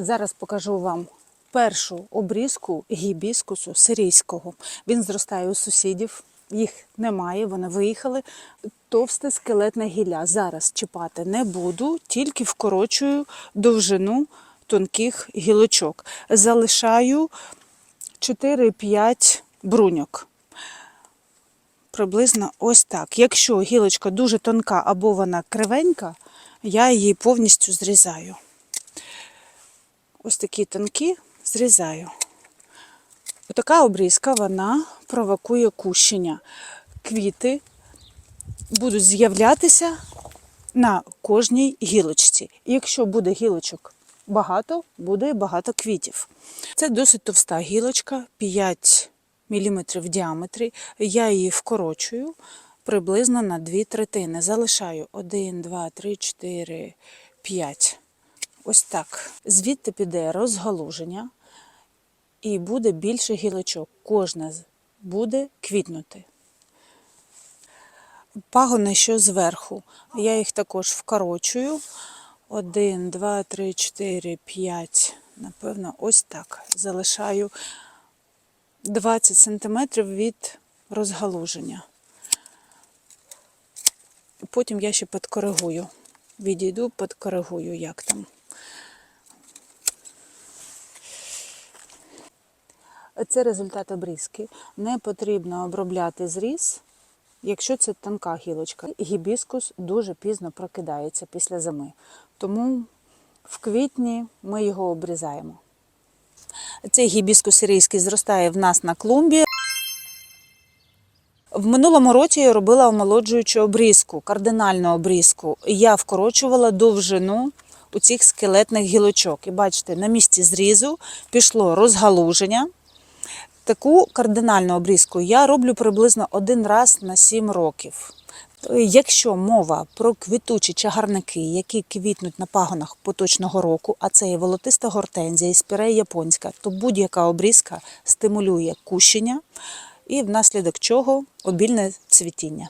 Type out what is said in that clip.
Зараз покажу вам першу обрізку гібіскусу сирійського. Він зростає у сусідів, їх немає, вони виїхали. Товсте скелетне гілля. Зараз чіпати не буду, тільки вкорочую довжину тонких гілочок. Залишаю 4-5 бруньок. Приблизно ось так. Якщо гілочка дуже тонка або вона кривенька, я її повністю зрізаю. Ось такі тонкі зрізаю. Отака обрізка вона провокує кущення. Квіти будуть з'являтися на кожній гілочці. І якщо буде гілочок багато, буде багато квітів. Це досить товста гілочка, 5 мм в діаметрі. Я її вкорочую приблизно на 2 третини. Залишаю 1, 2, 3, 4, 5. Ось так. Звідти піде розгалуження і буде більше гілочок. Кожна буде квітнути. Пагони, що зверху, я їх також вкорочую. Один, два, три, чотири, п'ять. Напевно, ось так. Залишаю 20 см від розгалуження. Потім я ще підкоригую. Відійду, підкоригую, як там. Це результат обрізки. Не потрібно обробляти зріз, якщо це тонка гілочка. Гібіскус дуже пізно прокидається після зими. Тому в квітні ми його обрізаємо. Цей гібіскус сирійський зростає в нас на клумбі. В минулому році я робила омолоджуючу обрізку, кардинальну обрізку. Я вкорочувала довжину у цих скелетних гілочок. І бачите, на місці зрізу пішло розгалуження. Таку кардинальну обрізку я роблю приблизно один раз на 7 років. Якщо мова про квітучі чагарники, які квітнуть на пагонах поточного року, а це є волотиста гортензія і спірея японська, то будь-яка обрізка стимулює кущення і внаслідок чого обільне цвітіння.